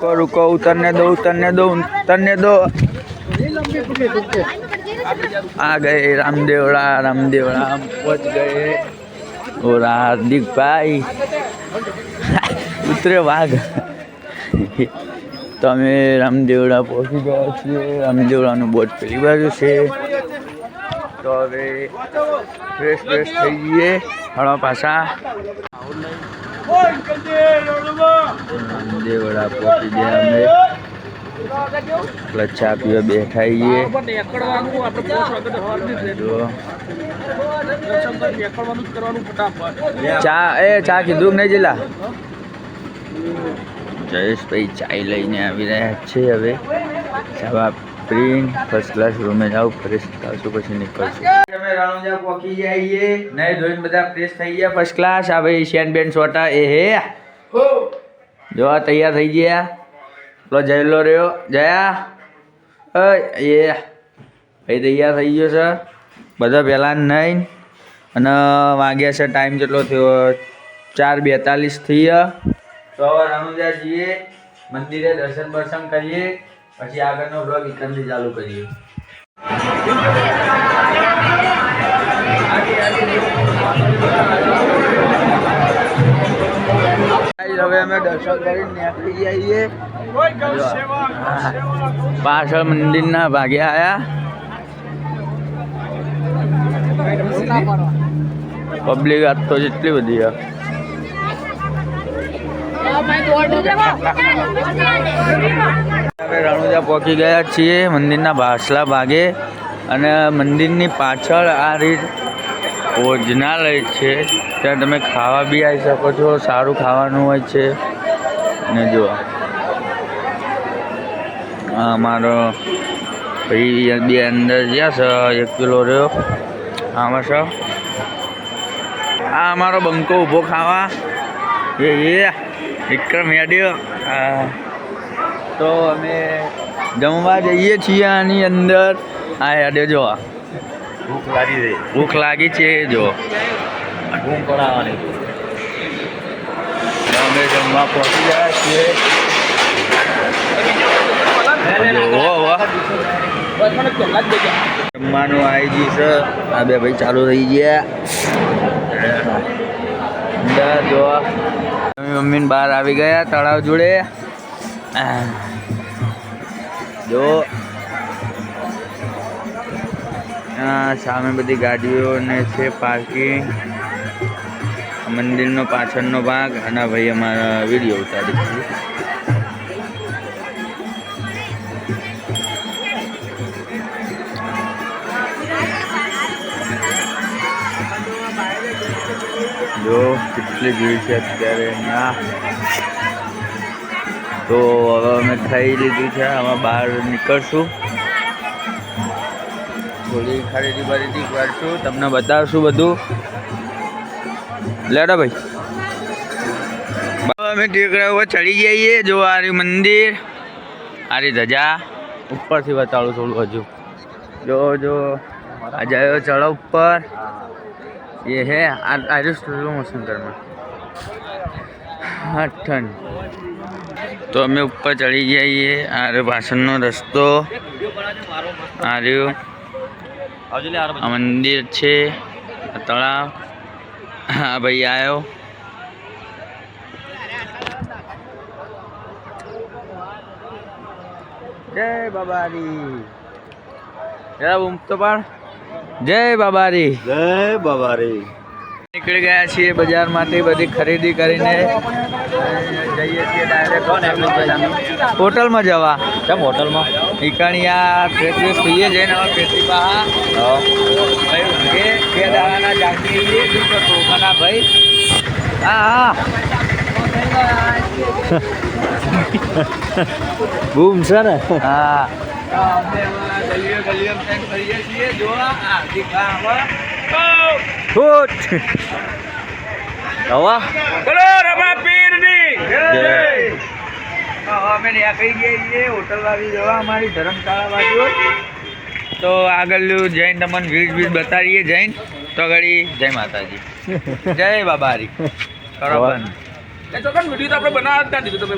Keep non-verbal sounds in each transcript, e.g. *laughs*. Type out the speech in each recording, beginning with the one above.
रुको रुको उतरने दो उतरने दो उतरने दो आ गए रामदेवड़ा रामदेवड़ा हम पहुंच गए और हार्दिक भाई ઉતરે વાઘ તો અમે રામદેવડા પહોંચી ગયા છીએ રામદેવડાનું બોટ પેલી બાજુ છે તો હવે ફ્રેશ ફ્રેશ થઈ જઈએ હળો પાછા પહોંચી ગયા અમે એટલે ચા પીવા બેઠા છીએ ચા એ ચા કીધું નહીં જીલા? જયેશભાઈ ચાય લઈને આવી રહ્યા છે હવે. ચા પ્રીન ફર્સ્ટ ક્લાસ રૂમે જાવ ફ્રેશ થશું પછી નીકળશું. અમે રણુજા પહોંચી જઈએ નહીં ધોઈને બધા ફ્રેશ થઈ ગયા. ફર્સ્ટ ક્લાસ આ ભાઈ શેન બેન સોટા. એ હે. જોવા આ તૈયાર થઈ ગયા. પેલો જયેલો રહ્યો. જયા. એ. ભાઈ તૈયાર થઈ ગયો છે. બધા પહેલાં નહીં અને વાગ્યા છે ટાઈમ કેટલો થયો? ચાર બેતાલીસ થઈ ગયા તો હવે રણુજા જઈએ. મંદિરે દર્શન બર્શન કરીએ. પછી આગળનો બ્લોગ ઇકનથી ચાલુ કરીએ. હવે અમે દર્શન કરીને નીકળી જઈએ પાછળ મંદિરના ભાગે આયા. પબ્લિક આજ તો જેટલી બધી છે અમે રણુજા પહોંચી ગયા છીએ મંદિરના ભાસલા ભાગે અને મંદિરની પાછળ આ રીત ભોજનાલય છે. ત્યાં તમે ખાવા બી આવી શકો છો, સારું ખાવાનું હોય છે. ને જો, આ મારો ભાઈ બે અંદર ગયા છે, એક કિલો રહ્યો. આમાં છે. આ અમારો બંકો ઊભો ખાવા. એ એ, વિક્રમ આ તો અમે જમવા જઈએ છીએ આની અંદર. આ યાદે જો ભૂખ લાગી છે ભૂખ લાગી છે જો. ભૂખ પણ આવવાની અમે જમવા પહોંચી ગયા છીએ. જમવાનું આવી ગયું છે. આ બે ભાઈ ચાલુ થઈ ગયા. અંદર જો. મમ્મી બહાર આવી ગયા તળાવ જોડે. જો. સામે બધી ગાડીઓ ને છે પાર્કિંગ. મંદિરનો પાછળનો ભાગ. અને ભાઈ અમારા વીડિયો ઉતારી છે જો, કેટલી ભીડ છે અત્યારે. અહીંયા તો હવે અમે ખાઈ લીધું છે, આમાં બહાર નીકળશું. થોડી ખરીદી ફરીથી કરશું તમને બતાવશું બધું. લેડા ભાઈ. અમે ટેકરા ઉપર ચડી જઈએ, જો આ રહ્યું મંદિર. આ રહી ધજા. ઉપરથી બતાવું થોડું હજુ. જો જો. આ અજાયો ચડો ઉપર. એ હે, આ રહ્યું સ્લો હા ઠંડ તો અમે ઉપર ચડી જઈએ. આ પાછળનો રસ્તો. આ રહ્યું આ મંદિર છે. આ તળાવ. હા, ભાઈ આવ્યો જય બાબારી. જરા બૂમ તો પાડ. જય બાબારી. જય બાબા રે નીકળી ગયા છીએ બજારમાંથી બધી ખરીદી કરીને. જઈએ છીએ ડાયરેક્ટ હોટલમાં જવા. કેમ હોટલમાં? ઈકણિયા ફ્રેશ ફ્રેશ થઈએ જઈને હવે પેટી પાહા. ભાઈ બે દાડાના જાગી શું કરતો કના ભાઈ. હા હા. *laughs* બૂમ છે ને? હા. અમે ગલીઓ ગલીઓ ફરીએ છીએ. જોવા હાર્દિક ફૂટ હવા બોલો રમા પીરની. અમે નીકળી ગયા છીએ હોટલ જવા અમારી ધર્મશાળા બાજુ તો આગળ જૈન તમને વીજ વીજ બતાવીએ જૈન. તો ઘડી જય માતાજી. જય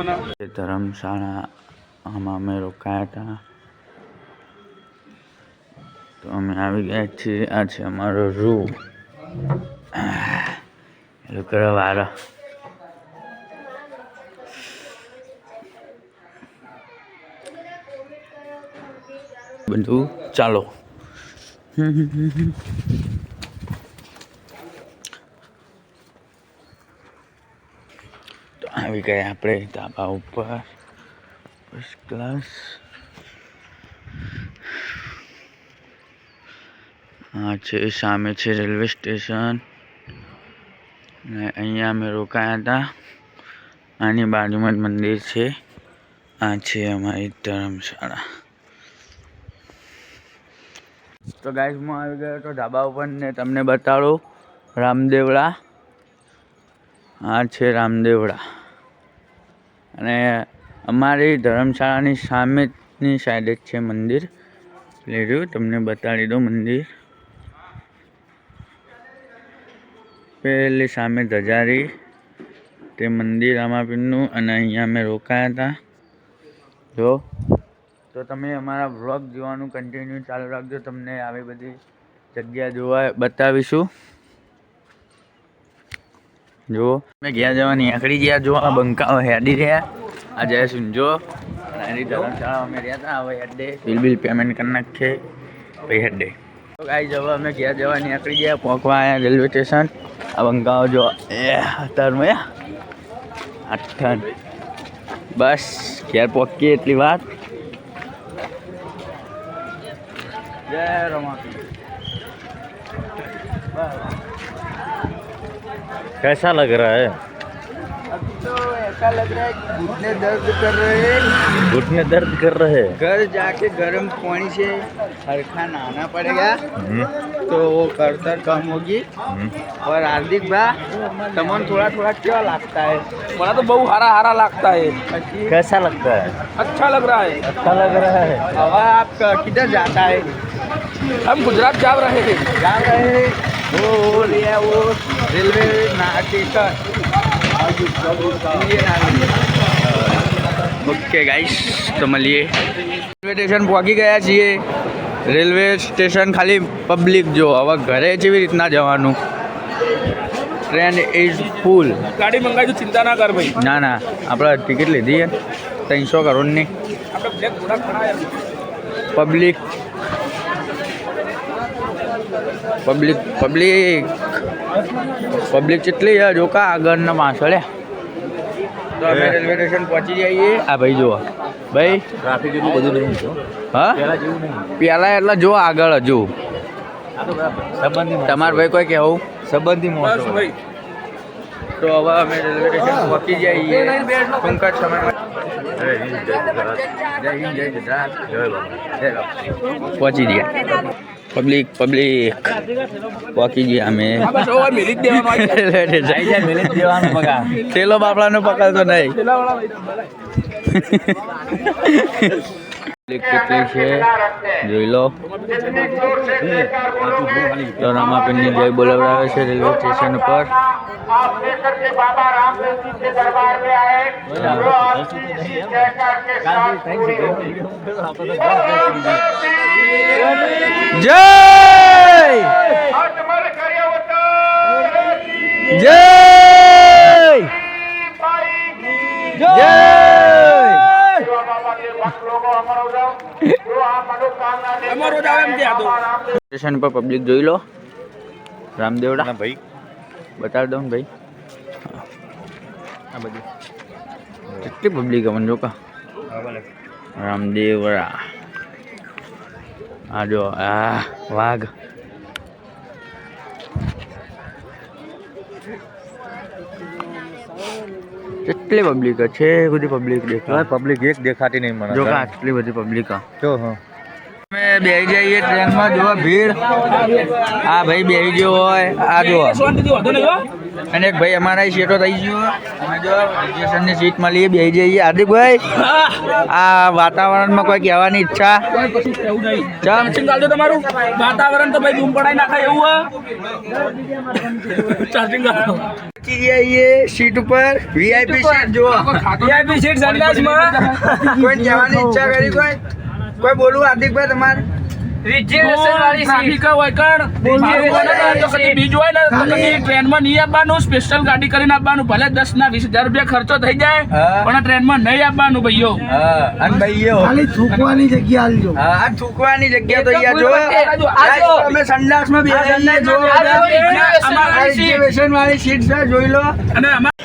બનાવો. એ ધર્મશાળા આમાં અમે રોકાયા હતા. તો અમે આવી ગયા છીએ. આ છે અમારો રૂમ કરવા વાળા બધું ચાલો તો આવી ગયા આપણે ધાબા ઉપર ફર્સ્ટ ક્લાસ હા છે સામે છે રેલવે સ્ટેશન. ને અહીંયા અમે રોકાયા હતા. આની બાજુમાં જ મંદિર છે. આ છે અમારી ધર્મશાળા. તો ગાઈઝ હું આવી ગયો તો ધાબા ઉપર ને તમને બતાડું. રામદેવડા. આ છે રામદેવડા. અને અમારી ધર્મશાળાની સામેની સાઈડે જ છે મંદિર. એટલે તમને બતાડી દઉં મંદિર. પેલી સામે ધજારી તે મંદિર રામાપીરનું અને અહીંયા અમે રોકાયા હતા. જો, તો તમે અમારા વ્લોગ જોવાનું કન્ટિન્યુ ચાલુ રાખજો. તમને આવી બધી જગ્યા જોવા બતાવીશું. જુઓ મેં ગયા જવાની આકડી ગયા જો, આ બંકાઓ હેડી રહ્યા. આ જય જો, અને એની ધર્મશાળા અમે રહ્યા હતા. હવે હેડે બિલ બિલ પેમેન્ટ કરી નાખીએ. પછી હેડે ગાઈ હવે અમે ગયા જવાની આંકડી ગયા પહોંચવા આવ્યા રેલવે સ્ટેશન આ બંકાઓ જો એ અત્યારમાં આઠન બસ ઘેર પહોંચીએ એટલી વાત જય રમાપી कैसा लग रहा है अभी तो ऐसा लग रहा है घुटने दर्द कर रहे घुटने दर्द कर रहे हैं। घर जाके गर्म पानी से हरखा नहाना पड़ेगा। हम्म। तो वो करतर कम होगी। हम्म। और हार्दिक भा तमन थोड़ा थोड़ा क्या लगता है? बड़ा तो बहु हरा हरा लगता है। कैसा लगता है? अच्छा लग रहा है। अच्छा लग रहा है। अब आपका किधर जाता है? हम गुजरात जा रहे हैं। जा रहे हैं। वो वो रेलवे स्टेशन ઓકે ગાઈસ તો મળીએ. રેલવે સ્ટેશન પહોંચી ગયા છીએ. રેલવે સ્ટેશન ખાલી પબ્લિક જો હવે ઘરે કેવી રીતના જવાનું. ટ્રેન ઇઝ ફૂલ ગાડી મંગાવી ચિંતા ના કર ભાઈ. ના ના આપણે ટિકિટ લીધી ત્રણસો કરોડની. પબ્લિક પબ્લિક પબ્લિક પબ્લિક કેટલી છે? જોકા આગળના માણસો તો અમે રેલવે સ્ટેશન પહોંચી જઈએ. આ ભાઈ જુઓ. ભાઈ. ટ્રાફિક એટલું બધું નહીં હા? પહેલાં જેવું નહીં. પહેલાં એટલે જો આગળ હજુ. તમારા ભાઈ કોઈ કહેવું? સંબંધી મોટો ભાઈ. તો હવે અમે રેલવે સ્ટેશન પહોંચી જઈએ ટૂંક જ સમયમાં જય હિન્દ, જય ગુજરાત, જય હિન્દ જય ગુજરાત. જય બાબા. જય રામ. પહોંચી ગયા. Public public. પહોંચી ગયા અમે. બાપડાનો પકડતો નહીં. પબ્લિક કેટલી છે? જોઈ લો. તો રામાપીરની જય બોલાવડાવે છે રેલવે સ્ટેશન ઉપર. आप लेकर के बाबा रामदेव जी के दरबार में आए जो आपकी इसी जयकार के साथ पूरी होगी જય अजमल करियवता જય बाई की જય जो बाबा के भक्त लोगों अमर हो जाओ जो आप मनोकामना लेकर अमर हो जाओ एम आए, कह दो। बाबा रामदेव સ્ટેશન પર પબ્લિક જોઈ લો રામદેવડા ના ભાઈ બતાવી દઉં ભાઈ. આ બધું. કેટલી પબ્લિક અમને જો કા. હા આ જો આ વાઘ. કેટલી પબ્લિક છે? બધી પબ્લિક દેખાય. પબ્લિક એક દેખાતી નહીં મને જો આટલી બધી પબ્લિક જો હા. અમે બેસી જઈએ ટ્રેનમાં જોવા ભીડ. આ ભાઈ બેસી ગયો હોય આ જો અને એક ભાઈ અમારા સીટો થઈ ગયો. અમે જો રિઝર્વેશનની સીટ મળીએ બેસી જઈએ. હાર્દિકભાઈ આ વાતાવરણમાં કોઈ કહેવાની ઈચ્છા? ચાર્જિંગ તમારું વાતાવરણ તો ભાઈ બૂમ પડાઈ નાખાય એવું ચાર્જિંગ સીટ ઉપર. વીઆઈપી સીટ જો VIP સીટ સંડાસમાં. કોઈ જવાની ઈચ્છા કરી કોઈ? કોઈ બોલવું હાર્દિકભાઈ તમારે ટ્રાફિક હોય કણ. મારું તો કદી બીજું હોય ને તો કદી ટ્રેનમાં નહીં આપવાનું સ્પેશિયલ ગાડી કરીને આપવાનું ભલે દસ ના વીસ હજાર રૂપિયા ખર્ચો થઈ જાય. પણ ટ્રેનમાં નહીં આપવાનું ભાઈઓ અને ભાઈઓ ખાલી થૂકવાની જગ્યા આલજો આ થૂકવાની જગ્યા તો અહીંયા જો આ જો, આ ગાઈસ, જો. તમે સંડાસમાં જો. અમારી સીટ. વાળી સીટ છે જોઈ લો અને અમારે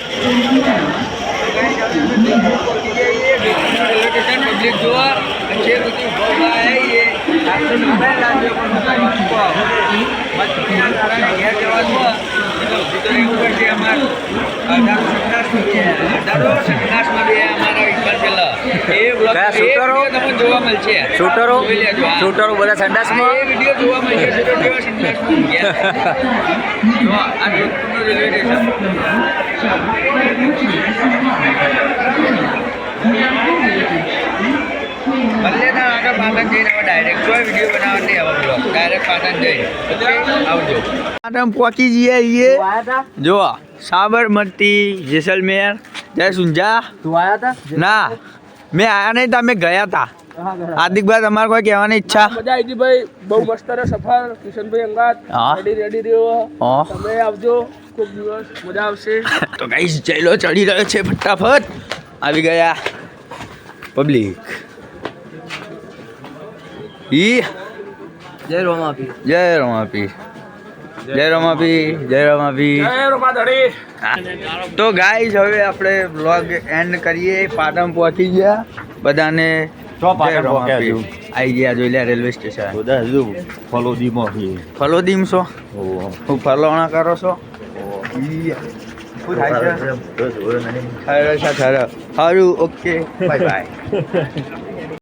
પબ્લિક જોવા છે બધું ભોગા આવીએ આપણે મોબાઈલ લાગ્યો પણ મોબાઈલ મૂકો મસ્તીના કારણે ઘેર જવાનું હોય, તો ભીતર એવું પડશે અમાર અઢારો સંડાસમાં બે અઢારો સંડાસમાં બે અમારા વિકલ્પ પેલા એ બ્લોગ શૂટરો? તમને જોવા મળશે શૂટરો. શૂટરો બધા સંડાસમાં એ વીડિયો જોવા મળશે શૂટર કેવા સંડાસમાં ઊંઘ્યા. *laughs* આ જોધપુરનું રેલવે સ્ટેશન ભલે ના આગળ પાટણ જઈને હવે ડાયરેક્ટ કોઈ વીડિયો બનાવવા નહીં હવે બ્લોગ ડાયરેક્ટ પાટણ જઈને. ઓકે આવજો. પાટણ પહોંચી જઈએ છીએ. જો સાબરમતી જેસલમેર. જય સુંજા. તું આયા હતા ના મેં આયા નહીં તમે ગયા હતા હાર્દિકભાઈ તમારે કોઈ કહેવાની ઈચ્છા? મજા આવી ભાઈ. બહુ મસ્ત રહ્યો સફર. કિશનભાઈ અંગાત. રેડી રેડી રહ્યો. હા. તમે આવજો. ખૂબ દિવસ. મજા આવશે. *laughs* તો ગાઈસ જયલો ચડી રહ્યો છે ફટાફટ. આવી ગયા પબ્લિક ઈ? જય રોમાપી. જય રમાપી. જય રમાપી જય રમાપી. જય રોમા ધડી તો ગાઈઝ હવે આપણે બ્લોગ એન્ડ કરીએ. પાટણ પહોંચી ગયા. બધાને. આઈ ગયા જોઈ લે રેલવે સ્ટેશન. બધા હજુ ફોલો દીમો છે. ફલોદીમ છો. હું ફલોણા કરો છો? સારું ઓકે. Bye bye. *laughs*